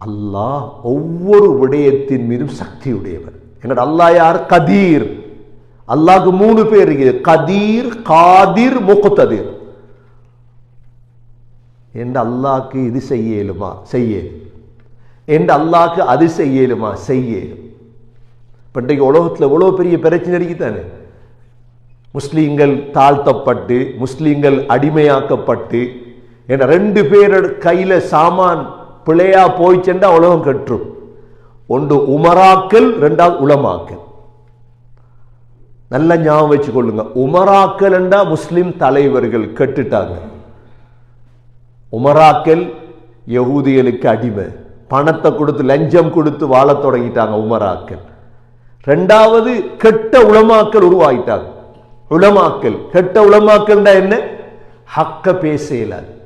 அல்லாஹ் ஒவ்வொரு விடயத்தின் மீதும் சக்தி உடையவர் அல்லாஹ் யார்? கதீர். அல்லாஹ்க்கு மூணு பேர் இருக்குது. கதீர் காதிர் முகுத்ததீர். என்ற அல்லாஹ்க்கு இது செய்யலுமா? செய்ய என்ற அல்லாஹ்க்கு அது செய்யலுமா? செய்ய இயலும். இன்றைக்கு உலகத்தில் எவ்வளோ பெரிய பிரச்சனை இருக்குதானே முஸ்லீம்கள் தாழ்த்தப்பட்டு முஸ்லீம்கள் அடிமையாக்கப்பட்டு என ரெண்டு பேரோட கையில சாமான் பிழையா போய் சென்றா உலகம் கற்றும் ஒன்று உமராக்கல் ரெண்டாவது உளமாக்கல் நல்ல ஞாபகம் வச்சு கொள்ளுங்க உமராக்கல் என்றா முஸ்லிம் தலைவர்கள் கெட்டுட்டாங்க. உமராக்கல் யகூதிகளுக்கு அடிமை. பணத்தை கொடுத்து லஞ்சம் கொடுத்து வாழத் தொடங்கிட்டாங்க உமராக்கல். ரெண்டாவது கெட்ட உளமாக்கல் உருவாயிட்டாங்க. உளமாக்கல் கெட்ட உளமாக்கல்னா என்ன? ஹக்க பேச இயலாது.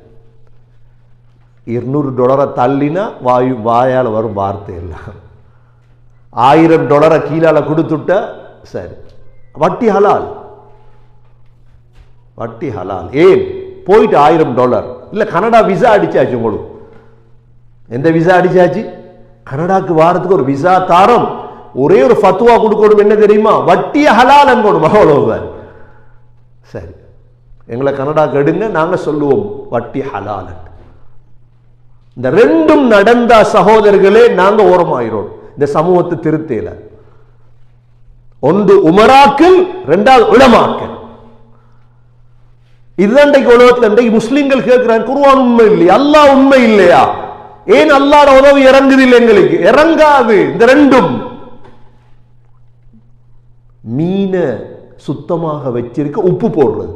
இருநூறு டொலரை தள்ளினா வாயு வாயால் வரும் வார்த்தை எல்லாம். ஆயிரம் டொலரை கீழால் கொடுத்துட்டா சரி. வட்டி ஹலால். வட்டி ஹலால். ஏன்? போயிட்டு ஆயிரம் டாலர். இல்லை கனடா விசா அடிச்சாச்சு உங்களுக்கு. எந்த விசா அடிச்சாச்சு? கனடாக்கு வாரத்துக்கு ஒரு விசா தாரம். ஒரே ஒரு ஃபத்துவா கொடுக்கணும் என்ன தெரியுமா? வட்டிய ஹலால் அங்கோடும் அவ்வளவுதான். சரி. எங்களை கனடாக்கு எடுங்க நாங்கள் சொல்லுவோம் வட்டி ஹலாலன் இந்த ரெண்டும் நடந்த சகோதரர்களே நாங்க ஓரமாயிரோம். இந்த சமூகத்தை திருத்தேல. ஒன்று உமராக்கல் ரெண்டாவது உளமாக்கல் இதுதான் உலகத்தில் இன்றைக்கு முஸ்லீம்கள் கேட்கிறாங்க குருவான் உண்மை இல்லையா? அல்லாஹ் உண்மை இல்லையா? ஏன் அல்லாட உதவி இறங்குது இல்லை எங்களுக்கு? இறங்காது இந்த ரெண்டும். மீனை சுத்தமாக வச்சிருக்க உப்பு போடுறது.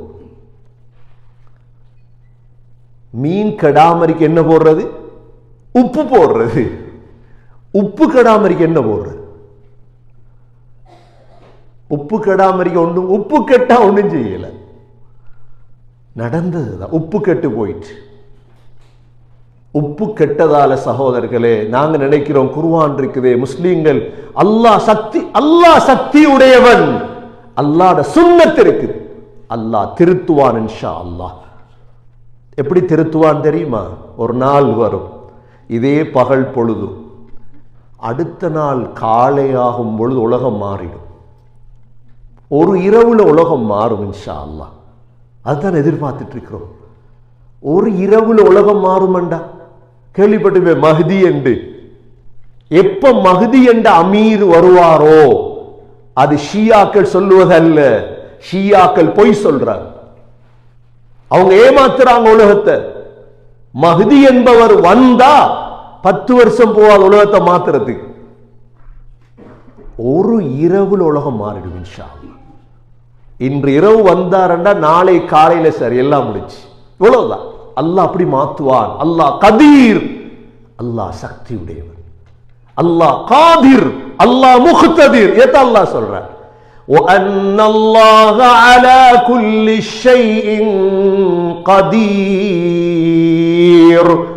மீன் கெடாமரிக்கு என்ன போடுறது? உப்பு போடுறது. உப்பு கெடாமரிக்க என்ன போடுறது? உப்பு கெடாமரிக்க ஒன்றும் உப்பு கெட்டா ஒன்றும் செய்யல. நடந்ததுதான். உப்பு கெட்டு போயிட்டு உப்பு கெட்டதால சகோதரர்களே நாங்க நினைக்கிறோம் குருவான் இருக்குதே முஸ்லீம்கள் அல்லாஹ் சக்தி அல்லாஹ் சக்தி உடையவன். அல்லாட சுன்னத் இருக்குது அல்லாஹ் திருத்துவான் இன்ஷா அல்லாஹ். எப்படி திருத்துவான் தெரியுமா? ஒரு நாள் வரும். இதே பகல் பொழுது. அடுத்த நாள் காலையாகும் பொழுது உலகம் மாறிடும். ஒரு இரவுல உலகம் மாறும் இன்ஷா அல்லா அதுதான் எதிர்பார்த்துட்டு இருக்கிறோம் ஒரு இரவுல உலகம் மாறுமண்டா? கேள்விப்பட்டுமே மகதி என்று எப்ப மகதி என்ற அமீர் வருவாரோ? அது ஷியாக்கள் சொல்லுவதல்ல. ஷியாக்கள் பொய் சொல்றாங்க. அவங்க ஏமாத்துறாங்க உலகத்தை. மஹதி என்பவர் வந்தா பத்து வருஷம் போவாத உலகத்தை மாத்துறதுக்கு ஒரு இரவுல உலகம் மாறிடும் இன்ஷா அல்லாஹ். இன்று இரவு வந்தாரண்டா நாளை காலையில சரி எல்லாம் முடிச்சு இவ்வளவுதான் அல்லாஹ் அப்படி மாத்துவான் அல்லாஹ் கதீர் அல்லாஹ் சக்தி உடையவன் அல்லாஹ் காதிர் அல்லாஹ் முக்ததிர் ஏத்த அல்லாஹ் சொல்றான் وأن الله على كل شيء قدير بصير